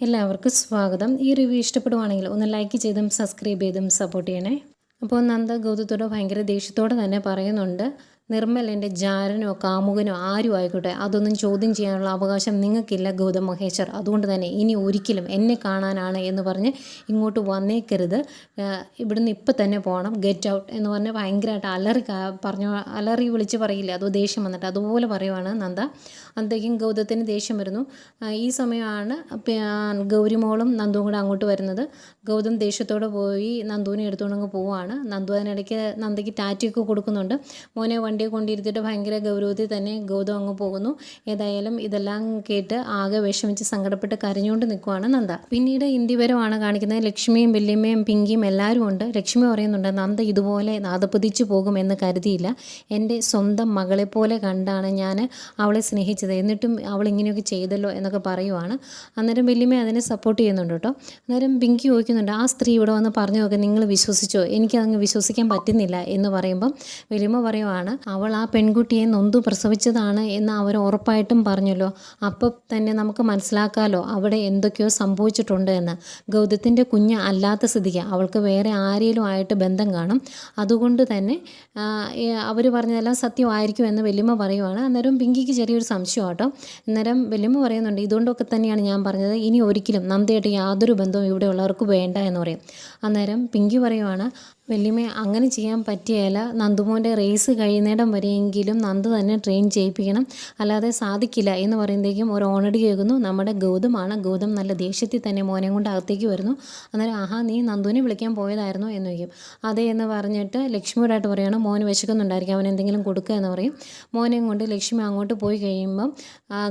എല്ലാവർക്കും സ്വാഗതം. ഈ റിവ്യൂ ഇഷ്ടപ്പെടുവാണെങ്കിൽ ഒന്ന് ലൈക്ക് ചെയ്തും സബ്സ്ക്രൈബ് ചെയ്തും സപ്പോർട്ട് ചെയ്യണേ. അപ്പോൾ നന്ദ ഗൗതത്തോട് ഭയങ്കര ദേഷ്യത്തോടെ തന്നെ പറയുന്നുണ്ട്. നിർമ്മൽ എന്റെ ജാരനോ കാമുകനോ ആരും ആയിക്കോട്ടെ അതൊന്നും ചോദ്യം ചെയ്യാനുള്ള അവകാശം നിങ്ങൾക്കില്ല ഗൗതം മഹേശ്വർ. അതുകൊണ്ട് തന്നെ ഇനി ഒരിക്കലും എന്നെ കാണാനാണ് എന്ന് പറഞ്ഞ് ഇങ്ങോട്ട് വന്നേക്കരുത്. ഇവിടുന്ന് ഇപ്പം തന്നെ പോകണം. ഗെറ്റ് ഔട്ട് എന്ന് പറഞ്ഞ് ഭയങ്കരമായിട്ട് അലറി പറഞ്ഞു അലറി വിളിച്ച് പറയില്ല? അതോ ദേഷ്യം വന്നിട്ട് അതുപോലെ പറയുവാണ് നന്ദ. അന്നത്തേക്കും ഗൗതത്തിന് ദേഷ്യം വരുന്നു. ഈ സമയമാണ് ഗൗരിമോളും നന്ദുവും കൂടെ അങ്ങോട്ട് വരുന്നത്. ഗൗതം ദേഷ്യത്തോടെ പോയി നന്ദുവിനെ എടുത്തുകൊണ്ടങ്ങ് പോവുകയാണ്. നന്ദു അതിനിടയ്ക്ക് നന്ദയ്ക്ക് ടാറ്റയൊക്കെ കൊടുക്കുന്നുണ്ട്. മോനെ വണ്ടിയെ കൊണ്ടിരുത്തിയിട്ട് ഭയങ്കര ഗൗരവത്തിൽ തന്നെ ഗൗതം അങ്ങ് പോകുന്നു. ഏതായാലും ഇതെല്ലാം കേട്ട് ആകെ വിഷമിച്ച് സങ്കടപ്പെട്ട് കരഞ്ഞുകൊണ്ട് നിൽക്കുവാണ് നന്ദ. പിന്നീട് ഇന്ത്യപരമാണ് കാണിക്കുന്നത്. ലക്ഷ്മിയും വല്യമ്മയും പിങ്കിയും എല്ലാവരും ഉണ്ട്. ലക്ഷ്മി പറയുന്നുണ്ട് നന്ദ ഇതുപോലെ നാദപ്പതിച്ചു പോകുമെന്ന് കരുതിയില്ല. എന്റെ സ്വന്തം മകളെ പോലെ കണ്ടാണ് ഞാൻ അവളെ സ്നേഹിച്ചത്. എന്നിട്ടും അവൾ ഇങ്ങനെയൊക്കെ ചെയ്തല്ലോ എന്നൊക്കെ പറയുവാണ്. അന്നേരം വല്യമ്മ അതിനെ സപ്പോർട്ട് ചെയ്യുന്നുണ്ട് കേട്ടോ. അന്നേരം പിങ്കി ചോദിക്കുന്നുണ്ട് ആ സ്ത്രീ ഇവിടെ വന്ന് പറഞ്ഞു നോക്കി നിങ്ങൾ വിശ്വസിച്ചോ? എനിക്കതങ്ങ് വിശ്വസിക്കാൻ പറ്റുന്നില്ല എന്ന് പറയുമ്പം വല്യമ്മ പറയുവാണ് അവൾ ആ പെൺകുട്ടിയെ നൊന്തു പ്രസവിച്ചതാണ് എന്ന് അവർ ഉറപ്പായിട്ടും പറഞ്ഞല്ലോ. അപ്പം തന്നെ നമുക്ക് മനസ്സിലാക്കാമല്ലോ അവിടെ എന്തൊക്കെയോ സംഭവിച്ചിട്ടുണ്ട് എന്ന്. ഗൗതത്തിന്റെ കുഞ്ഞ് അല്ലാത്ത സ്ഥിതിക്ക് അവൾക്ക് വേറെ ആരെങ്കിലും ആയിട്ട് ബന്ധം കാണും. അതുകൊണ്ട് തന്നെ അവർ പറഞ്ഞതെല്ലാം സത്യമായിരിക്കും എന്ന് വലിയമ്മ പറയുവാണ്. അന്നേരം പിങ്കിക്ക് ചെറിയൊരു സംശയം കേട്ടോ അന്നേരം വലിയമ്മ പറയുന്നുണ്ട് ഇതുകൊണ്ടൊക്കെ തന്നെയാണ് ഞാൻ പറഞ്ഞത്. ഇനി ഒരിക്കലും നന്ദയായിട്ട് യാതൊരു ബന്ധവും ഇവിടെയുള്ളവർക്ക് വേണ്ട എന്ന് പറയും. അന്നേരം പിങ്കി പറയുവാണ് വല്യമ്മ അങ്ങനെ ചെയ്യാൻ പറ്റിയല്ല. നന്ദുമോന്റെ റേസ് കഴിയുന്നിടം വരെയെങ്കിലും നന്ദു തന്നെ ട്രെയിൻ ചെയ്യിപ്പിക്കണം. അല്ലാതെ സാധിക്കില്ല എന്ന് പറയുമ്പോഴേക്കും ഒരു ഓണടി കേൾക്കുന്നു. നമ്മുടെ ഗൗതമാണ്. ഗൗതം നല്ല ദേഷ്യത്തിൽ തന്നെ മോനെ കൊണ്ട് അകത്തേക്ക് വരുന്നു. അന്നേരം ആഹാ നീ നന്ദുവിനെ വിളിക്കാൻ പോയതായിരുന്നു? എന്ന് ചോദിക്കും. അതെ എന്ന് പറഞ്ഞിട്ട് ലക്ഷ്മിയോടായിട്ട് പറയുകയാണ് മോന് വിശക്കുന്നുണ്ടായിരിക്കും. അവൻ എന്തെങ്കിലും കൊടുക്കുക എന്ന് പറയും. മോനെ കൊണ്ട് ലക്ഷ്മി അങ്ങോട്ട് പോയി കഴിയുമ്പം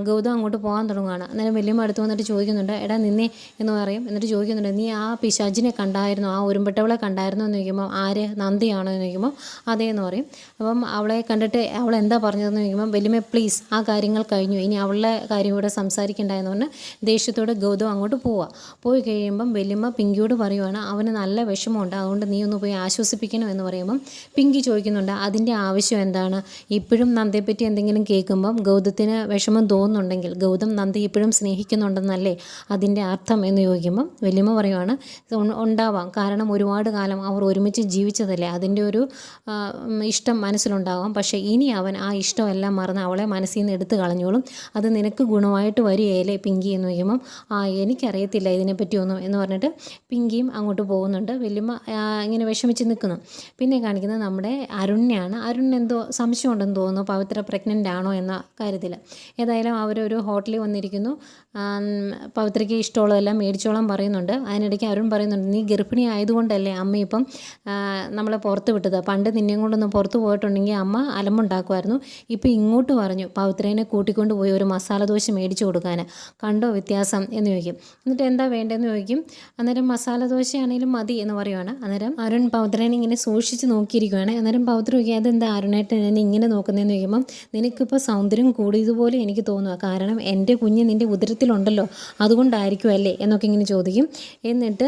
ഗൗതം അങ്ങോട്ട് പോകാൻ തുടങ്ങുകയാണ് അന്നേരം വല്യമ്മ അടുത്ത് വന്നിട്ട് ചോദിക്കുന്നുണ്ട് എടാ നിന്നെ എന്ന് പറയും. എന്നിട്ട് ചോദിക്കുന്നുണ്ട് നീ ആ പിശാജിനെ കണ്ടായിരുന്നു? ആ ഉരുമ്പട്ടവളെ കണ്ടായിരുന്നു? എന്ന് ചോദിക്കുമ്പോൾ ആര് നന്ദിയാണോ എന്ന് ചോദിക്കുമ്പോൾ അതേ എന്ന് പറയും. അപ്പം അവളെ കണ്ടിട്ട് അവൾ എന്താ പറഞ്ഞതെന്ന് ചോദിക്കുമ്പോൾ വലിയ പ്ലീസ് ആ കാര്യങ്ങൾ കഴിഞ്ഞു. ഇനി അവളുടെ കാര്യം ഇവിടെ സംസാരിക്കണ്ട എന്ന് പറഞ്ഞ് ദേഷ്യത്തോടെ ഗൗതം അങ്ങോട്ട് പോവുക പോയി കഴിയുമ്പം വലിയമ്മ പിങ്കിയോട് പറയുവാണ് അവന് നല്ല വിഷമമുണ്ട്. അതുകൊണ്ട് നീ ഒന്ന് പോയി ആശ്വസിപ്പിക്കണം എന്ന് പറയുമ്പം പിങ്കി ചോദിക്കുന്നുണ്ട് അതിന്റെ ആവശ്യം എന്താണ്? ഇപ്പോഴും നന്ദയെപ്പറ്റി എന്തെങ്കിലും കേൾക്കുമ്പം ഗൗതത്തിന് വിഷമം തോന്നുന്നുണ്ടെങ്കിൽ ഗൗതം നന്ദി ഇപ്പോഴും സ്നേഹിക്കുന്നുണ്ടെന്നല്ലേ അതിന്റെ അർത്ഥം? എന്ന് ചോദിക്കുമ്പം വലിയമ്മ പറയുവാണ് ഉണ്ടാവാം. കാരണം ഒരുപാട് കാലം അവർ ഒരുമിച്ച് ജീവിച്ചതല്ലേ? അതിന്റെ ഒരു ഇഷ്ടം മനസ്സിലുണ്ടാകാം പക്ഷേ ഇനി അവൻ ആ ഇഷ്ടമെല്ലാം മറന്ന് അവളെ മനസ്സിൽ നിന്ന് എടുത്തു കളഞ്ഞോളും. അത് നിനക്ക് ഗുണമായിട്ട് വരികയല്ലേ പിങ്കി എന്ന് ചോദിക്കുമ്പം ആ എനിക്കറിയത്തില്ല ഇതിനെപ്പറ്റിയൊന്നും എന്ന് പറഞ്ഞിട്ട് പിങ്കിയും അങ്ങോട്ട് പോകുന്നുണ്ട്. വല്യമ്മ ഇങ്ങനെ വിഷമിച്ച് നിൽക്കുന്നു. പിന്നെ കാണിക്കുന്നത് നമ്മുടെ അരുണിനെയാണ് അരുൺ എന്തോ സംശയമുണ്ടെന്ന് തോന്നുന്നു. പവിത്ര പ്രഗ്നന്റ് ആണോ എന്ന കാര്യത്തിൽ. ഏതായാലും അവരൊരു ഹോട്ടലിൽ വന്നിരിക്കുന്നു. പവിത്രയ്ക്ക് ഇഷ്ടമുള്ളതെല്ലാം മേടിച്ചോളാൻ പറയുന്നുണ്ട്. അതിനിടയ്ക്ക് അരുൺ പറയുന്നുണ്ട് നീ ഗർഭിണി ആയതുകൊണ്ടല്ലേ അമ്മ ഇപ്പം ആ, നമ്മളെ പുറത്ത് വിട്ടത്. പണ്ട് നിന്നെയും കൊണ്ടൊന്ന് പുറത്ത് പോയിട്ടുണ്ടെങ്കിൽ അമ്മ അലമ്പുണ്ടാക്കുമായിരുന്നു. ഇപ്പം ഇങ്ങോട്ട് പറഞ്ഞു പവിത്രേനെ കൂട്ടിക്കൊണ്ട് പോയി ഒരു മസാല ദോശ മേടിച്ചു കൊടുക്കാൻ. കണ്ടോ വ്യത്യാസം എന്ന് ചോദിക്കും. എന്നിട്ട് എന്താ വേണ്ടതെന്ന് ചോദിക്കും. അന്നേരം മസാല ദോശയാണെങ്കിലും മതി എന്ന് പറയുവാണ്. അന്നേരം അരുൺ പൗത്രനെ ഇങ്ങനെ സൂക്ഷിച്ച് നോക്കിയിരിക്കുകയാണ് അന്നേരം പൗത്ര ചോദിക്കുക അതെന്താ അരുണായിട്ട് എന്നെ ഇങ്ങനെ നോക്കുന്നതെന്ന് ചോദിക്കുമ്പം നിനക്കിപ്പോൾ സൗന്ദര്യം കൂടിയതുപോലെ എനിക്ക് തോന്നുക കാരണം എന്റെ കുഞ്ഞ് നിന്റെ ഉദരത്തിലുണ്ടല്ലോ. അതുകൊണ്ടായിരിക്കും അല്ലേ എന്നൊക്കെ ഇങ്ങനെ ചോദിക്കും. എന്നിട്ട്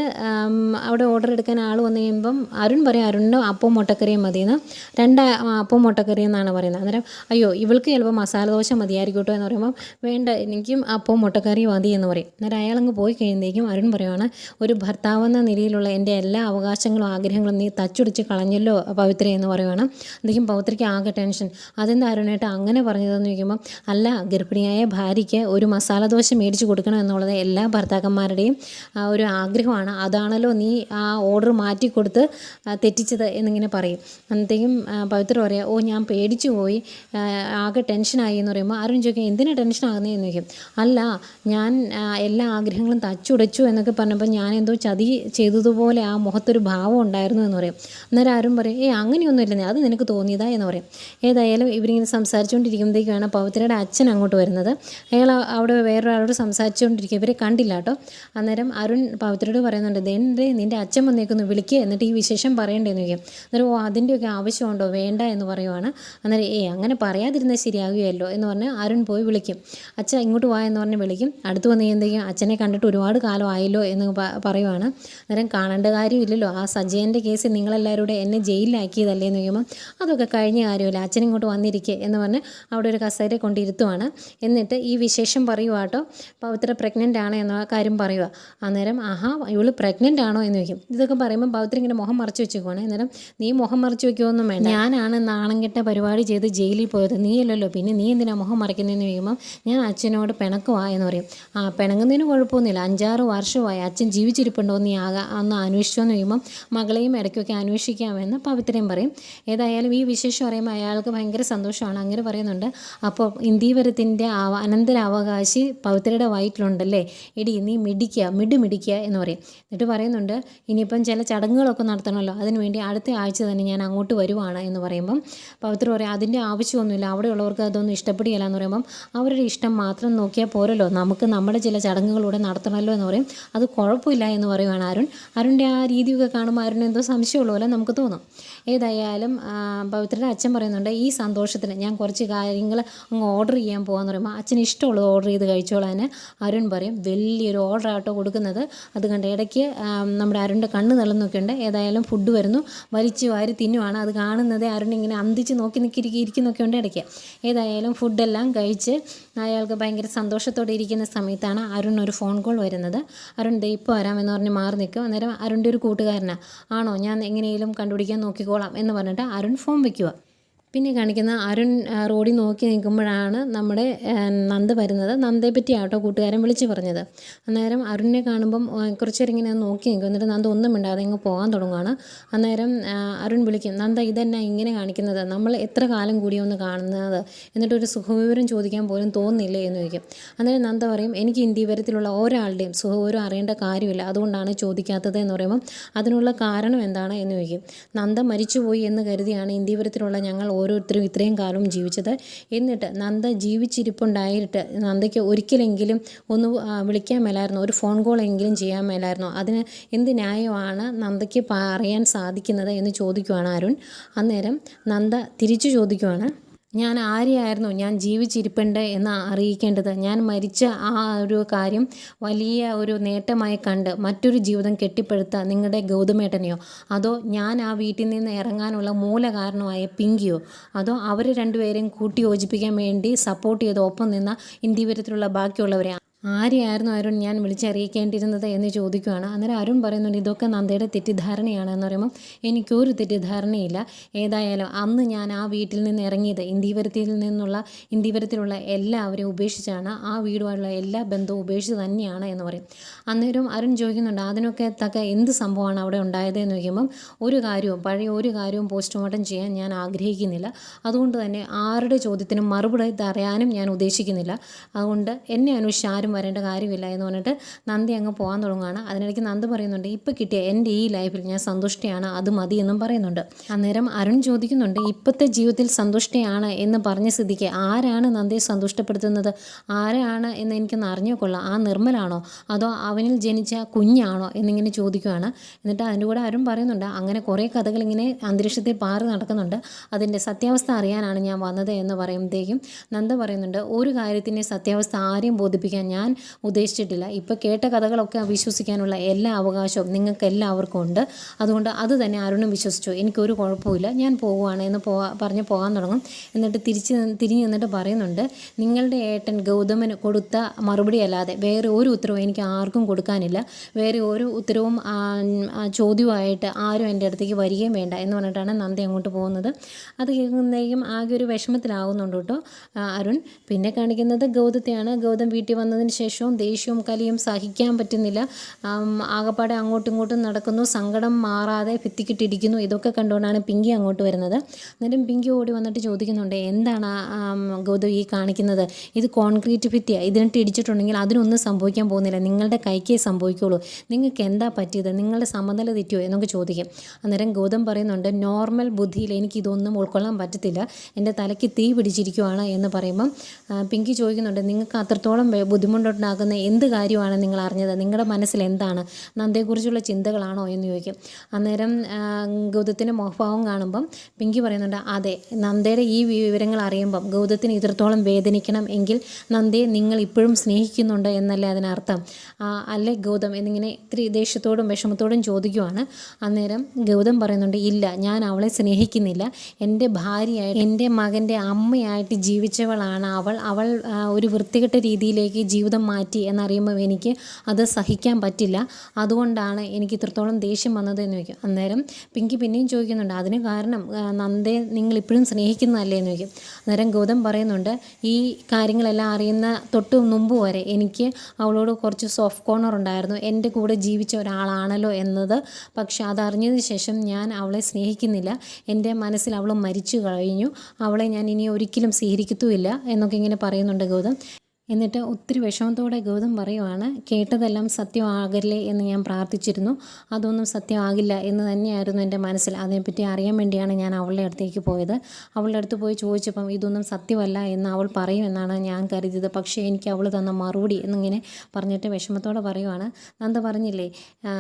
അവിടെ ഓർഡർ എടുക്കാൻ ആൾ വന്നു കഴിയുമ്പം അരുൺ പറയും അരുണിന് അപ്പവും മുട്ടക്കറിയും മതിയെന്ന്. രണ്ട് അപ്പവും മുട്ടക്കറിയും എന്നാണ് പറയുന്നത്. അന്നേരം അയ്യോ ഇവൾക്ക് ചിലപ്പോൾ മസാല ദോശ മതിയായിരിക്കും കേട്ടോ എന്ന് പറയുമ്പോൾ വേണ്ട എനിക്കും അപ്പവും മുട്ടക്കറി മതി എന്ന് പറയും. അന്നേരം അയാളങ്ങ് പോയി കഴിയുമ്പോഴേക്കും അരുൺ പറയുവാണ് ഒരു ഭർത്താവെന്ന നിലയിലുള്ള എന്റെ എല്ലാ അവകാശങ്ങളും ആഗ്രഹങ്ങളും നീ തച്ചുടിച്ച് കളഞ്ഞല്ലോ പവിത്ര എന്ന് പറയുവാണ്. എന്തെങ്കിലും പൗത്രയ്ക്ക് ആകെ ടെൻഷൻ. അതെന്താ അരുണേട്ട് അങ്ങനെ പറഞ്ഞതെന്ന് ചോദിക്കുമ്പോൾ അല്ല ഗർഭിണിയായ ഭാര്യയ്ക്ക് ഒരു മസാല ദോശ മേടിച്ച് കൊടുക്കണം എന്നുള്ളത് എല്ലാ ഭർത്താക്കന്മാരുടെയും ഒരു ആഗ്രഹമാണ്. അതാണല്ലോ നീ ആ ഓർഡർ മാറ്റി കൊടുത്ത് തെറ്റിച്ചത് എന്നിങ്ങനെ പറയും. അന്നത്തേക്കും പവിത്ര പറയാം ഓ ഞാൻ പേടിച്ചു പോയി. ആകെ ടെൻഷനായി എന്ന് പറയുമ്പോൾ അരുൺ ചോദിക്കും എന്തിനാണ് ടെൻഷൻ ആകുന്നതെന്ന് ചോദിക്കും. അല്ല ഞാൻ എല്ലാ ആഗ്രഹങ്ങളും തച്ചുടച്ചു എന്നൊക്കെ പറഞ്ഞപ്പോൾ ഞാൻ എന്തോ ചതി ചെയ്തതുപോലെ ആ മുഖത്തൊരു ഭാവം ഉണ്ടായിരുന്നു എന്ന് പറയും. അന്നേരം ആരും പറയും ഏ അങ്ങനെയൊന്നും ഇല്ലെന്നേ അത് നിനക്ക് തോന്നിയതാ എന്ന് പറയും. ഏതായാലും ഇവരിങ്ങനെ സംസാരിച്ചുകൊണ്ടിരിക്കുമ്പോഴത്തേക്കാണ് പവിത്രയുടെ അച്ഛൻ അങ്ങോട്ട് വരുന്നത്. അയാൾ അവിടെ വേറൊരാളോട് സംസാരിച്ചുകൊണ്ടിരിക്കുക ഇവരെ കണ്ടില്ല കേട്ടോ. അന്നേരം അരുൺ പവിത്രയോട് പറയുന്നുണ്ട് ദേ നിന്റെ അച്ഛൻ വന്നേക്കുന്നു വിളിക്കുക എന്നിട്ട് ഈ വിശേഷം വിശേഷം പറയണ്ടേന്ന് ചോദിക്കും. അന്നേരം ഓ അതിന്റെയൊക്കെ ആവശ്യമുണ്ടോ? വേണ്ട എന്ന് പറയുവാണ്. അന്നേരം ഏ അങ്ങനെ പറയാതിരുന്നാൽ ശരിയാകുകയല്ലോ എന്ന് പറഞ്ഞ് അരുൺ പോയി വിളിക്കും. അച്ഛ ഇങ്ങോട്ട് വാ എന്ന് പറഞ്ഞ് വിളിക്കും. അടുത്ത് വന്ന് എന്തെങ്കിലും അച്ഛനെ കണ്ടിട്ട് ഒരുപാട് കാലമായല്ലോ എന്ന് പറയുവാണ്. അന്നേരം കാണേണ്ട കാര്യമില്ലല്ലോ. ആ സജയന്റെ കേസ് നിങ്ങളെല്ലാവരും കൂടെ എന്നെ ജയിലിലാക്കിയതല്ലേ എന്ന് ചോദിക്കുമ്പോൾ അതൊക്കെ കഴിഞ്ഞ കാര്യമില്ല. അച്ഛൻ ഇങ്ങോട്ട് വന്നിരിക്കുക എന്ന് പറഞ്ഞ് അവിടെ ഒരു കസേര കൊണ്ടിരുത്തുവാണ്. എന്നിട്ട് ഈ വിശേഷം പറയുക കേട്ടോ. പവിത്ര പ്രഗ്നന്റ് ആണ്? എന്ന കാര്യം പറയുക അന്നേരം ആഹാ ഇവൾ പ്രഗ്നന്റ് ആണോ? എന്ന് ചോദിക്കും. ഇതൊക്കെ പറയുമ്പോൾ പവിത്ര ഇങ്ങനെ മുഖം മറച്ചു വെച്ചേക്കുവാണ്. അന്നേരം നീ മുഖം മറച്ചു വെക്കുമൊന്നും വേണ്ട. ഞാനാണ് നാണം കെട്ട പരിപാടി ചെയ്ത് ജയിലിൽ പോയത്. നീയല്ലല്ലോ. പിന്നെ നീ എന്തിനാ മുഖം മറയ്ക്കുന്നതെന്ന് ചോദിക്കുമ്പോൾ ഞാൻ അച്ഛനോട് പിണക്കുവാ എന്ന് പറയും. ആ പിണങ്ങുന്നതിന് കുഴപ്പമൊന്നുമില്ല. അഞ്ചാറ് വർഷമായി അച്ഛൻ ജീവിച്ചിരിപ്പുണ്ടോ നീ ആകാ ഒന്ന് അന്വേഷിച്ചോ എന്ന് ചോദിക്കുമ്പോൾ മകളെയും ഇടയ്ക്കൊക്കെ അന്വേഷിക്കാമെന്ന് പവിത്രയും പറയും. ഏതായാലും ഈ വിശേഷം അറിയുമ്പോൾ അയാൾക്ക് ഭയങ്കര സന്തോഷമാണ്. അങ്ങനെ പറയുന്നുണ്ട്. അപ്പോൾ ഇന്ദീവരത്തിന്റെ അനന്തരാവകാശി പവിത്രയുടെ വയറ്റിലുണ്ടല്ലേ? എടി നീ മിടിക്കുക മിടു മിടിക്കുക എന്ന് പറയും. എന്നിട്ട് പറയുന്നുണ്ട് ഇനിയിപ്പം ചില ചടങ്ങുകളൊക്കെ നടത്തണമല്ലോ അതിനുവേണ്ടി അടുത്ത ആഴ്ച തന്നെ ഞാൻ അങ്ങോട്ട് വരുവാണ് എന്ന് പറയുമ്പം പവിത്ര പറയാം അതിന്റെ ആവശ്യമൊന്നുമില്ല. അവിടെയുള്ളവർക്ക് അതൊന്നും ഇഷ്ടപ്പെടുകയില്ല എന്ന് പറയുമ്പം അവരുടെ ഇഷ്ടം മാത്രം നോക്കിയാൽ പോരല്ലോ. നമുക്ക് നമ്മുടെ ചില ചടങ്ങുകളൂടെ നടത്തണമല്ലോ എന്ന് പറയും. അത് കുഴപ്പമില്ല എന്ന് പറയുവാണ് അരുൺ. അരുണിന്റെ ആ രീതിയൊക്കെ കാണുമ്പോൾ അരുൺ എന്തോ സംശയമുള്ള പോലെ നമുക്ക് തോന്നും. ഏതായാലും പവിത്രയുടെ അച്ഛൻ പറയുന്നുണ്ട് ഈ സന്തോഷത്തിന് ഞാൻ കുറച്ച് കാര്യങ്ങൾ അങ്ങ് ഓർഡർ ചെയ്യാൻ പോകാമെന്ന് പറയുമ്പോൾ അച്ഛന് ഇഷ്ടമുള്ളത് ഓർഡർ ചെയ്ത് കഴിച്ചോളാൻ അരുൺ പറയും. വലിയൊരു ഓർഡർ ആട്ടോ കൊടുക്കുന്നത്. അത് കണ്ട് ഇടയ്ക്ക് നമ്മുടെ അരുണിന്റെ കണ്ണ് നിളന്നൊക്കെ ഉണ്ട് ഏതായാലും ഫുഡ് വരുന്നു. വലിച്ചു വാരി തിന്നുവാണ്. അത് കാണുന്നത് അരുൺ ഇങ്ങനെ അന്തിച്ച് നോക്കി നിൽക്കി ഇരിക്കുന്നൊക്കെ ഉണ്ട് ഇടയ്ക്ക്. ഏതായാലും ഫുഡെല്ലാം കഴിച്ച് അയാൾക്ക് ഭയങ്കര സന്തോഷത്തോടെ ഇരിക്കുന്ന സമയത്താണ് അരുൺ ഒരു ഫോൺ കോൾ വരുന്നത്. അരുൺ ദേ ഇപ്പോൾ വരാമെന്ന് പറഞ്ഞ് മാറി നിൽക്കും അന്നേരം അരുണിന്റെ ഒരു കൂട്ടുകാരനാണ് ആണോ? ഞാൻ എങ്ങനെയും കണ്ടുപിടിക്കാൻ നോക്കിക്കോളാം എന്ന് പറഞ്ഞിട്ട് അരുൺ ഫോൺ വയ്ക്കുക പിന്നെ കാണിക്കുന്ന അരുൺ റോഡിൽ നോക്കി നിൽക്കുമ്പോഴാണ് നമ്മുടെ നന്ദ വരുന്നത്. നന്ദയെ പറ്റിയാട്ടോ കൂട്ടുകാരൻ വിളിച്ചു പറഞ്ഞത്. അന്നേരം അരുണിനെ കാണുമ്പം ആ, കുറച്ച് നേരം ഇങ്ങനെ നോക്കി നിൽക്കും. എന്നിട്ട് നന്ദ ഒന്നും മിണ്ടാതെ ഇങ്ങ് പോകാൻ തുടങ്ങുകയാണ് അന്നേരം അരുൺ വിളിക്കും നന്ദ ഇതെന്നാ ഇങ്ങനെ കാണിക്കുന്നത്? നമ്മൾ എത്ര കാലം കൂടിയൊന്ന് കാണുന്നത്? എന്നിട്ടൊരു സുഖവിവരം ചോദിക്കാൻ പോലും തോന്നില്ലേ എന്ന് ചോദിക്കും. അന്നേരം നന്ദ പറയും എനിക്ക് ഇന്ത്യ വിവരത്തിലുള്ള ഒരാളുടെയും സുഖവിവരം അറിയേണ്ട കാര്യമില്ല. അതുകൊണ്ടാണ് ചോദിക്കാത്തത് എന്ന് പറയുമ്പം അതിനുള്ള കാരണം എന്താണ്? എന്ന് ചോദിക്കും. നന്ദ മരിച്ചുപോയി എന്ന് കരുതിയാണ് ഇന്ത്യവരത്തിലുള്ള ഞങ്ങൾ ഓരോരുത്തരും ഇത്രയും കാലം ജീവിച്ചത്. എന്നിട്ട് നന്ദ ജീവിച്ചിരിപ്പുണ്ടായിട്ട് നന്ദയ്ക്ക് ഒരിക്കലെങ്കിലും ഒന്ന് വിളിക്കാൻ മേലായിരുന്നു? ഒരു ഫോൺ കോൾ എങ്കിലും ചെയ്യാൻ മേലായിരുന്നു? അതിന് എന്ത് ന്യായമാണ് നന്ദയ്ക്ക് പറയാൻ സാധിക്കുന്നത് എന്ന് ചോദിക്കുവാണ് അരുൺ. അന്നേരം നന്ദ തിരിച്ചു ചോദിക്കുവാണ് ഞാൻ ആരെയായിരുന്നു? ഞാൻ ജീവിച്ചിരിപ്പുണ്ട് എന്ന് അറിയിക്കേണ്ടത്. ഞാൻ മരിച്ച ആ ഒരു കാര്യം വലിയ ഒരു നേട്ടമായി കണ്ട് മറ്റൊരു ജീവിതം കെട്ടിപ്പടുത്ത നിങ്ങളുടെ ഗൗതമേട്ടനെയോ? അതോ ഞാൻ ആ വീട്ടിൽ നിന്ന് ഇറങ്ങാനുള്ള മൂല കാരണമായ പിങ്കിയോ? അതോ അവർ രണ്ടുപേരെയും കൂട്ടി യോജിപ്പിക്കാൻ വേണ്ടി സപ്പോർട്ട് ചെയ്ത് ഒപ്പം നിന്ന ഇന്ത്യവരത്തിലുള്ള ബാക്കിയുള്ളവരെ? ആരെയായിരുന്നു അരുൺ ഞാൻ വിളിച്ചറിയിക്കേണ്ടിയിരുന്നത് എന്ന് ചോദിക്കുകയാണ് അന്നേരം അരുൺ പറയുന്നുണ്ട് ഇതൊക്കെ നന്ദയുടെ തെറ്റിദ്ധാരണയാണ് എന്ന് പറയുമ്പോൾ എനിക്കൊരു തെറ്റിദ്ധാരണയില്ല. ഏതായാലും അന്ന് ഞാൻ ആ വീട്ടിൽ നിന്ന് ഇറങ്ങിയത് ഇന്ത്യവരത്തിൽ നിന്നുള്ള ഇന്ത്യവരത്തിലുള്ള എല്ലാവരെയും ഉപേക്ഷിച്ചാണ്. ആ വീടുമായുള്ള എല്ലാ ബന്ധവും ഉപേക്ഷിച്ച് തന്നെയാണ് എന്ന് പറയും. അന്നേരം അരുൺ ചോദിക്കുന്നുണ്ട് അതിനൊക്കെ തക്ക എന്ത് സംഭവമാണ് അവിടെ ഉണ്ടായത് എന്ന് ചോദിക്കുമ്പം ഒരു കാര്യവും പഴയ ഒരു കാര്യവും പോസ്റ്റ്മോർട്ടം ചെയ്യാൻ ഞാൻ ആഗ്രഹിക്കുന്നില്ല. അതുകൊണ്ട് തന്നെ ആരുടെ ചോദ്യത്തിനും മറുപടി അറിയാനും ഞാൻ ഉദ്ദേശിക്കുന്നില്ല. അതുകൊണ്ട് എന്നെ അന്വേഷിച്ച് ആരും വരേണ്ട കാര്യമില്ല എന്ന് പറഞ്ഞിട്ട് നന്ദി അങ്ങ് പോകാൻ തുടങ്ങുകയാണ് അതിനിടയ്ക്ക് നന്ദി പറയുന്നുണ്ട് ഇപ്പം കിട്ടിയ എന്റെ ഈ ലൈഫിൽ ഞാൻ സന്തുഷ്ടയാണ് അത് മതി എന്നും പറയുന്നുണ്ട്. അന്നേരം അരുൺ ചോദിക്കുന്നുണ്ട് ഇപ്പോഴത്തെ ജീവിതത്തിൽ സന്തുഷ്ടയാണ് എന്ന് പറഞ്ഞ സ്ഥിതിക്ക് ആരാണ് നന്ദിയെ സന്തുഷ്ടപ്പെടുത്തുന്നത്? ആരാണ് എന്ന് എനിക്കൊന്ന് അറിഞ്ഞു കൊള്ളാം. ആ നിർമ്മലാണോ? അതോ അവനിൽ ജനിച്ച കുഞ്ഞാണോ? എന്നിങ്ങനെ ചോദിക്കുകയാണ് എന്നിട്ട് അതിന്റെ കൂടെ അരുൺ പറയുന്നുണ്ട് അങ്ങനെ കുറേ കഥകൾ ഇങ്ങനെ അന്തരീക്ഷത്തിൽ പാറി നടക്കുന്നുണ്ട്. അതിന്റെ സത്യാവസ്ഥ അറിയാനാണ് ഞാൻ വന്നത് എന്ന് പറയുമ്പോഴത്തേക്കും നന്ദ പറയുന്നുണ്ട് ഒരു കാര്യത്തിന്റെ സത്യാവസ്ഥ ആരെയും ബോധിപ്പിക്കാൻ ഞാൻ ഉദ്ദേശിച്ചിട്ടില്ല. ഇപ്പോൾ കേട്ട കഥകളൊക്കെ വിശ്വസിക്കാനുള്ള എല്ലാ അവകാശവും നിങ്ങൾക്ക് എല്ലാവർക്കും ഉണ്ട്. അതുകൊണ്ട് അത് തന്നെ അരുണും വിശ്വസിച്ചു. എനിക്കൊരു കുഴപ്പമില്ല ഞാൻ പോവുകയാണ് എന്ന് പോവാ പറഞ്ഞ് പോകാൻ തുടങ്ങും. എന്നിട്ട് തിരിച്ച് തിരിഞ്ഞ് നിന്നിട്ട് പറയുന്നുണ്ട് നിങ്ങളുടെ ഏട്ടൻ ഗൗതമന് കൊടുത്ത മറുപടി അല്ലാതെ വേറെ ഒരു ഉത്തരവും എനിക്ക് ആർക്കും കൊടുക്കാനില്ല. വേറെ ഒരു ഉത്തരവും ചോദ്യവുമായിട്ട് ആരും എന്റെ അടുത്തേക്ക് വരികയും വേണ്ട എന്ന് പറഞ്ഞിട്ടാണ് നന്ദി അങ്ങോട്ട് പോകുന്നത്. അത് കേൾക്കുന്നതേക്കും ആകെ ഒരു വിഷമത്തിലാവുന്നുണ്ട് കേട്ടോ അരുൺ. പിന്നെ കാണിക്കുന്നത് ഗൗതത്തെയാണ്. ഗൗതം വീട്ടിൽ വന്നതിന് ശേഷവും ദേഷ്യവും കലിയും സഹിക്കാൻ പറ്റുന്നില്ല. ആകപ്പാടെ അങ്ങോട്ടും ഇങ്ങോട്ടും നടക്കുന്നു. സങ്കടം മാറാതെ ഭിത്തിക്കിട്ടിരിക്കുന്നു. ഇതൊക്കെ കണ്ടുകൊണ്ടാണ് പിങ്കി അങ്ങോട്ട് വരുന്നത്. അന്നേരം പിങ്കി ഓടി വന്നിട്ട് ചോദിക്കുന്നുണ്ട് എന്താണ് ഗൗതം ഈ കാണിക്കുന്നത്? ഇത് കോൺക്രീറ്റ് ഭിത്തിയാണ് ഇതിനിട്ട് ഇടിച്ചിട്ടുണ്ടെങ്കിൽ അതിനൊന്നും സംഭവിക്കാൻ പോകുന്നില്ല. നിങ്ങളുടെ കൈക്കേ സംഭവിക്കുള്ളൂ. നിങ്ങൾക്ക് എന്താ പറ്റിയത്? നിങ്ങളുടെ സമനില തെറ്റിയോ? എന്നൊക്കെ ചോദിക്കും. അന്നേരം ഗൗതം പറയുന്നുണ്ട് നോർമൽ ബുദ്ധിയിൽ എനിക്ക് ഇതൊന്നും ഉൾക്കൊള്ളാൻ പറ്റത്തില്ല. എന്റെ തലയ്ക്ക് തീ പിടിച്ചിരിക്കുവാണ് എന്ന് പറയുമ്പം പിങ്കി ചോദിക്കുന്നുണ്ട് നിങ്ങൾക്ക് അത്രത്തോളം ബുദ്ധിമുട്ട് കൊണ്ടുണ്ടാകുന്ന എന്ത് കാര്യമാണ് നിങ്ങൾ അറിഞ്ഞത് നിങ്ങളുടെ മനസ്സിൽ എന്താണ്? നന്ദയെക്കുറിച്ചുള്ള ചിന്തകളാണോ എന്ന് ചോദിക്കും. അന്നേരം ഗൗതത്തിന്റെ മുഖഭാവം കാണുമ്പം പിങ്കി പറയുന്നുണ്ട് അതെ നന്ദയുടെ ഈ വിവരങ്ങൾ അറിയുമ്പം ഗൗതത്തിന് ഇത്രത്തോളം വേദനിക്കണം എങ്കിൽ നന്ദയെ നിങ്ങൾ ഇപ്പോഴും സ്നേഹിക്കുന്നുണ്ട് എന്നല്ലേ അതിനർത്ഥം? അല്ലേ ഗൗതം? എന്നിങ്ങനെ ഇത്തിരി ദേഷ്യത്തോടും വിഷമത്തോടും ചോദിക്കുവാണ്. അന്നേരം ഗൗതം പറയുന്നുണ്ട് ഇല്ല ഞാൻ അവളെ സ്നേഹിക്കുന്നില്ല. എന്റെ ഭാര്യയായി എന്റെ മകന്റെ അമ്മയായിട്ട് ജീവിച്ചവളാണ് അവൾ. അവൾ ഒരു വൃത്തികെട്ട രീതിയിലേക്ക് ജീവിതം മാറ്റി എന്നറിയുമ്പോൾ എനിക്ക് അത് സഹിക്കാൻ പറ്റില്ല. അതുകൊണ്ടാണ് എനിക്ക് ഇത്രത്തോളം ദേഷ്യം വന്നത് എന്ന് ചോദിക്കും. അന്നേരം പിങ്കി പിന്നെയും ചോദിക്കുന്നുണ്ട് അതിന് കാരണം നന്ദേ നിങ്ങൾ ഇപ്പോഴും സ്നേഹിക്കുന്നതല്ലേ? എന്ന് ചോദിക്കും. അന്നേരം ഗൗതം പറയുന്നുണ്ട് ഈ കാര്യങ്ങളെല്ലാം അറിയുന്ന തൊട്ട് മുമ്പ് വരെ എനിക്ക് അവളോട് കുറച്ച് സോഫ്റ്റ് കോർണർ ഉണ്ടായിരുന്നു. എന്റെ കൂടെ ജീവിച്ച ഒരാളാണല്ലോ എന്നത്. പക്ഷെ അതറിഞ്ഞതിന് ശേഷം ഞാൻ അവളെ സ്നേഹിക്കുന്നില്ല. എന്റെ മനസ്സിൽ അവൾ മരിച്ചു കഴിഞ്ഞു. അവളെ ഞാൻ ഇനി ഒരിക്കലും സ്വീകരിക്കത്തുമില്ല എന്നൊക്കെ ഇങ്ങനെ പറയുന്നുണ്ട് ഗൗതം. എന്നിട്ട് ഒത്തിരി വിഷമത്തോടെ ഗൗതം പറയുവാണ് കേട്ടതെല്ലാം സത്യമാകല്ലേ എന്ന് ഞാൻ പ്രാർത്ഥിച്ചിരുന്നു. അതൊന്നും സത്യമാകില്ല എന്ന് തന്നെയായിരുന്നു എന്റെ മനസ്സിൽ. അതിനെപ്പറ്റി അറിയാൻ വേണ്ടിയാണ് ഞാൻ അവളുടെ അടുത്തേക്ക് പോയത്. അവളുടെ അടുത്ത് പോയി ചോദിച്ചപ്പം ഇതൊന്നും സത്യമല്ല എന്ന് അവൾ പറയുമെന്നാണ് ഞാൻ കരുതിയത്. പക്ഷേ എനിക്ക് അവൾ തന്ന മറുപടി എന്നിങ്ങനെ പറഞ്ഞിട്ട് വിഷമത്തോടെ പറയുവാണ് നന്ദ പറഞ്ഞില്ലേ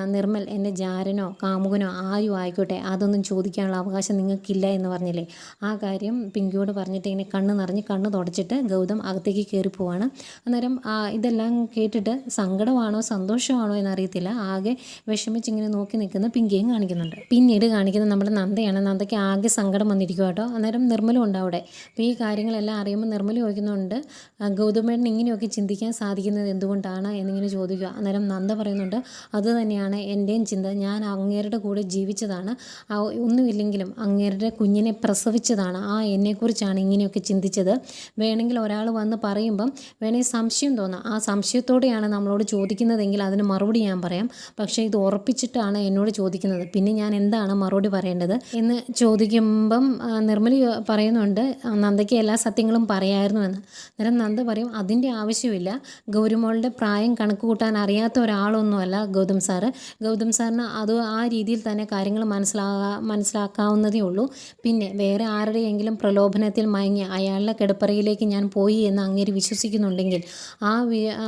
നിർമ്മൽ എന്റെ ജാരനോ കാമുകനോ ആരും ആയിക്കോട്ടെ അതൊന്നും ചോദിക്കാനുള്ള അവകാശം നിങ്ങൾക്കില്ല എന്ന് പറഞ്ഞില്ലേ? ആ കാര്യം പിങ്കിയോട് പറഞ്ഞിട്ട് ഇങ്ങനെ കണ്ണ് നിറഞ്ഞ് കണ്ണ് തുടച്ചിട്ട് ഗൗതം അകത്തേക്ക് കയറി പോവാണ് അന്നേരം ഇതെല്ലാം കേട്ടിട്ട് സങ്കടമാണോ സന്തോഷമാണോ എന്നറിയത്തില്ല. ആകെ വിഷമിച്ചിങ്ങനെ നോക്കി നിൽക്കുന്ന പിങ്കിയും കാണിക്കുന്നുണ്ട്. പിന്നീട് കാണിക്കുന്ന നമ്മുടെ നന്ദയാണ്. നന്ദയ്ക്ക് ആകെ സങ്കടം വന്നിരിക്കും കേട്ടോ. അന്നേരം നിർമ്മലും ഉണ്ട് അവിടെ. അപ്പോൾ ഈ കാര്യങ്ങളെല്ലാം അറിയുമ്പോൾ നിർമ്മല ചോദിക്കുന്നുണ്ട് ഗൗതമേടൻ ഇങ്ങനെയൊക്കെ ചിന്തിക്കാൻ സാധിക്കുന്നത് എന്തുകൊണ്ടാണ് എന്നിങ്ങനെ ചോദിക്കുക. അന്നേരം നന്ദ പറയുന്നുണ്ട് അത് തന്നെയാണ് എന്റെയും ചിന്ത. ഞാൻ അങ്ങേരുടെ കൂടെ ജീവിച്ചതാണ്. ഒന്നുമില്ലെങ്കിലും അങ്ങേരുടെ കുഞ്ഞിനെ പ്രസവിച്ചതാണ്. ആ എന്നെക്കുറിച്ചാണ് ഇങ്ങനെയൊക്കെ ചിന്തിച്ചത്. വേണമെങ്കിൽ ഒരാൾ വന്ന് പറയുമ്പം വേണമെങ്കിൽ സംശയം തോന്നാം. ആ സംശയത്തോടെയാണ് നമ്മളോട് ചോദിക്കുന്നതെങ്കിൽ അതിന് മറുപടി ഞാൻ പറയാം. പക്ഷേ ഇത് ഉറപ്പിച്ചിട്ടാണ് എന്നോട് ചോദിക്കുന്നത്. പിന്നെ ഞാൻ എന്താണ് മറുപടി പറയേണ്ടത് എന്ന് ചോദിക്കുമ്പം നിർമ്മലി പറയുന്നുണ്ട് നന്ദയ്ക്ക് എല്ലാ സത്യങ്ങളും പറയായിരുന്നു എന്ന്. അന്നേരം നന്ദ പറയും അതിന്റെ ആവശ്യമില്ല. ഗൗരിമോളുടെ പ്രായം കണക്ക് കൂട്ടാൻ അറിയാത്ത ഒരാളൊന്നുമല്ല ഗൗതം സാറ്. ഗൗതം സാറിന് അത് ആ രീതിയിൽ തന്നെ കാര്യങ്ങൾ മനസ്സിലാകാ മനസ്സിലാക്കാവുന്നതേ ഉള്ളൂ. പിന്നെ വേറെ ആരുടെയെങ്കിലും പ്രലോഭനത്തിൽ മയങ്ങി അയാളുടെ കിടപ്പറയിലേക്ക് ഞാൻ പോയി എന്ന് അങ്ങേര് വിശ്വസിക്കുന്നുണ്ടെങ്കിൽ വി ആ,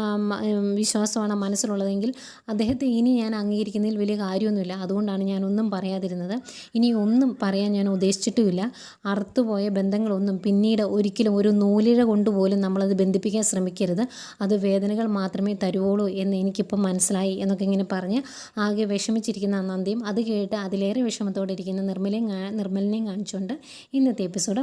വിശ്വാസമാണ് മനസ്സിലുള്ളതെങ്കിൽ അദ്ദേഹത്തെ ഇനി ഞാൻ അംഗീകരിക്കുന്നതിൽ വലിയ കാര്യമൊന്നുമില്ല. അതുകൊണ്ടാണ് ഞാൻ ഒന്നും പറയാതിരുന്നത്. ഇനി ഒന്നും പറയാൻ ഞാൻ ഉദ്ദേശിച്ചിട്ടുമില്ല. അറുത്തുപോയ ബന്ധങ്ങളൊന്നും പിന്നീട് ഒരിക്കലും ഒരു നൂലിഴ കൊണ്ടുപോലും നമ്മളത് ബന്ധിപ്പിക്കാൻ ശ്രമിക്കരുത്. അത് വേദനകൾ മാത്രമേ തരുവുള്ളൂ എന്ന് എനിക്കിപ്പം മനസ്സിലായി എന്നൊക്കെ ഇങ്ങനെ പറഞ്ഞ് ആകെ വിഷമിച്ചിരിക്കുന്ന നന്ദിയും അത് കേട്ട് അതിലേറെ വിഷമത്തോടെ ഇരിക്കുന്ന നിർമ്മലയും നിർമ്മലിനെയും കാണിച്ചുകൊണ്ട് ഇന്നത്തെ എപ്പിസോഡ്